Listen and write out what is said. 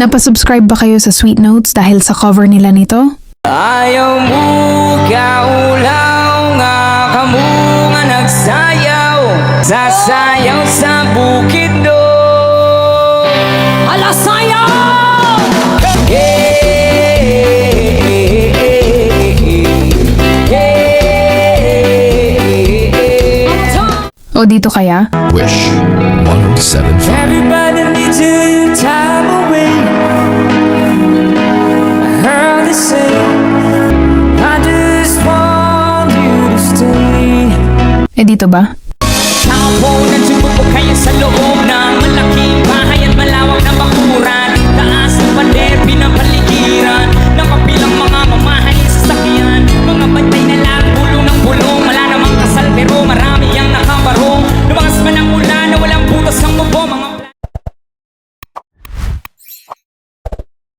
Napasubscribe ba kayo sa Sweet Notes dahil sa cover nila nito? Ayaw mo kaulaw nga kamo nga nagsayaw Sasayaw sa bukid do Ala sayaw! O dito kaya? Wish 1075. Eh dito ba? Ako ko kayo sa loob